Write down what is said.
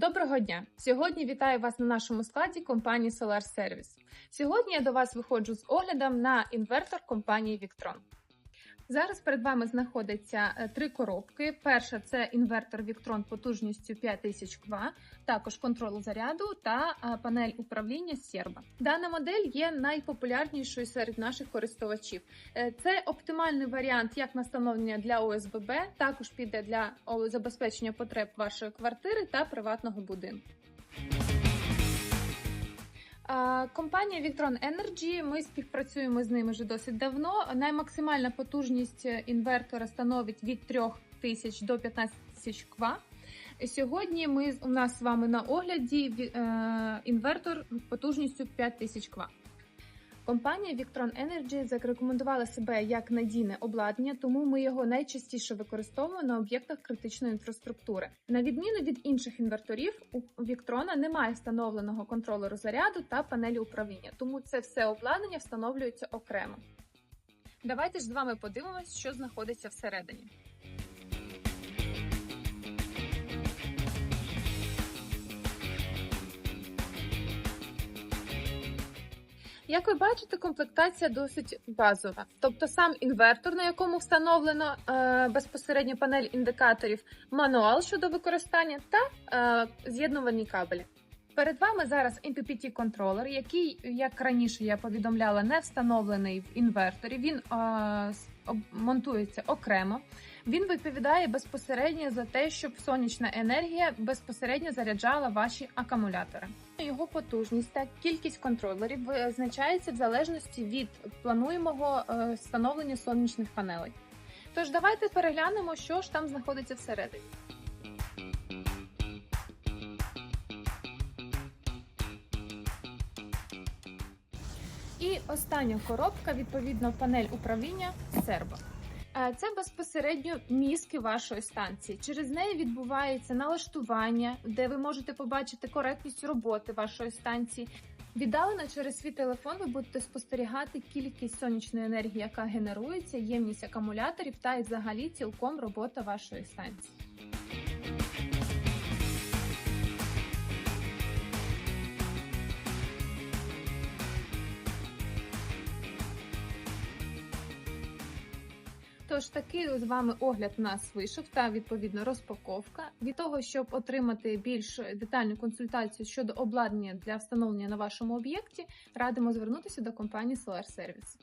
Доброго дня! Сьогодні вітаю вас на нашому складі компанії Solar Service. Сьогодні я до вас виходжу з оглядом на інвертор компанії Victron. Зараз перед вами знаходиться е, три коробки. Перша це інвертор Victron потужністю 5000 кВт, також контроль заряду та е, панель управління Серба. Дана модель є найпопулярнішою серед наших користувачів. Е, Це оптимальний варіант як на встановлення для ОСББ, також піде для забезпечення потреб вашої квартири та приватного будинку. Компанія Victron Energy, ми співпрацюємо з ними вже досить давно. Наймаксимальна потужність інвертора становить від 3000 до 15 тисяч ква. Сьогодні ми у нас з вами на огляді е, інвертор потужністю 5000 кВт. Компанія Victron Energy зарекомендувала себе як надійне обладнання, тому ми його найчастіше використовуємо на об'єктах критичної інфраструктури. На відміну від інших інверторів, у Victron немає встановленого контролеру заряду та панелі управління, тому це все обладнання встановлюється окремо. Давайте ж з вами подивимось, що знаходиться всередині. Як ви бачите, комплектація досить базова. Тобто сам інвертор, на якому встановлено е, безпосередньо панель індикаторів, мануал щодо використання та е, з'єднувальні кабелі. Перед вами зараз MPPT контролер, який, як раніше я повідомляла, не встановлений в інверторі. Він е, монтується окремо. Він відповідає безпосередньо за те, щоб сонячна енергія безпосередньо заряджала ваші акумулятори. Його потужність та кількість контролерів визначається в залежності від плануємого е, встановлення сонячних панелей. Тож давайте переглянемо, що ж там знаходиться всередині. І остання коробка, відповідно, панель управління сербо. Е, Це безпосередньо мізки вашої станції. Через неї відбувається налаштування, де ви можете побачити коректність роботи вашої станції. Віддалено через свій телефон ви будете спостерігати кількість сонячної енергії, яка генерується, ємність акумуляторів та і взагалі цілком робота вашої станції. Тож такий з вами огляд у нас вийшов та відповідно розпаковка. Від того, щоб отримати більш детальну консультацію щодо обладнання для встановлення на вашому об'єкті, радимо звернутися до компанії Solar Service.